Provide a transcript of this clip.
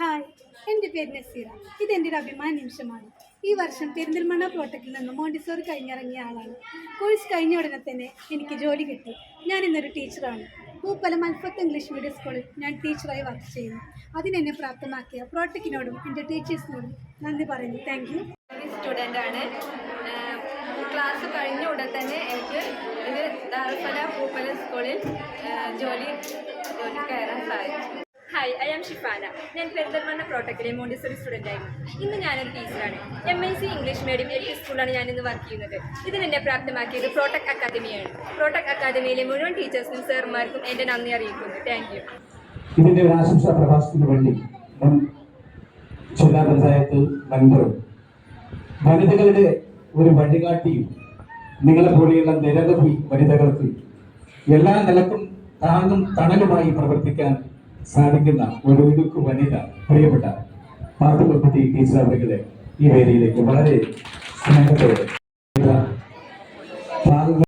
Hi എന്റെ പേര് നസീറ. ഇതെന്റെ ഒരു അഭിമാന നിമിഷമാണ്. ഈ വർഷം പെരിന്തൽമണ്ണ പ്രോട്ടക്കിൽ നിന്ന് മോണ്ടിസോറി കഴിഞ്ഞിറങ്ങിയ ആളാണ്. കോഴ്സ് കഴിഞ്ഞ ഉടനെ തന്നെ എനിക്ക് ജോലി കിട്ടി. ഞാൻ ഇന്നൊരു ടീച്ചറാണ്. പൂപ്പല അൽഫത്ത് ഇംഗ്ലീഷ് മീഡിയം സ്കൂളിൽ ഞാൻ ടീച്ചറായി വർക്ക് ചെയ്യുന്നു. അതിനെന്നെ പ്രാപ്തമാക്കിയ പ്രോട്ടക്കിനോടും എന്റെ ടീച്ചേഴ്സിനോടും നന്ദി പറയുന്നു. താങ്ക് യു ആണ്. ക്ലാസ് കഴിഞ്ഞ ഉടൻ തന്നെ എനിക്ക് ഇത് ദാർഫല പൂപ്പല സ്കൂളിൽ ജോലി ജോലി കയറാൻ സാധിച്ചു. ആം ഷിഫാന ഞാൻ പെരുന്തൽമണ്ണ പ്രോട്ടക്കിലെ മോണ്ടിസറി സ്റ്റുഡന്റ് ആയിരുന്നു. ഇന്ന് ഞാനൊരു ടീച്ചറാണ് M I C English medium L P സ്കൂളിലാണ് ഞാൻ ഇന്ന് വർക്ക് ചെയ്യുന്നത്. ഇതിനെന്നെ പ്രാപ്തമാക്കിയത് പ്രോട്ടക് അക്കാദമിയാണ് പ്രോട്ടക് അക്കാദമിയിലെ മുഴുവൻ ടീച്ചേഴ്സിനും സർമാർക്കും എന്റെ നന്ദി അറിയിക്കുന്നു. താങ്ക് യു ഇതിന്റെ ഒരു ആശംസാ പ്രഭാഷണത്തിന് വേണ്ടി മുൻ ജില്ലാ പഞ്ചായത്ത് മെമ്പറും വനിതകളുടെ ഒരു വഴികാട്ടിയും നിങ്ങളെ പോലെയുള്ള നിരവധി വനിതകൾക്ക് എല്ലാ നിലക്കും താങ്ങും തണലുമായി പ്രവർത്തിക്കാൻ സാധിക്കുന്ന ഒരു ഇടുക്ക് വനിത പ്രിയപ്പെട്ട പാത്തുപത്തി ടീച്ചർ അവരുടെ ഈ വേദിയിലേക്ക് വളരെ സ്നേഹത്തോടെ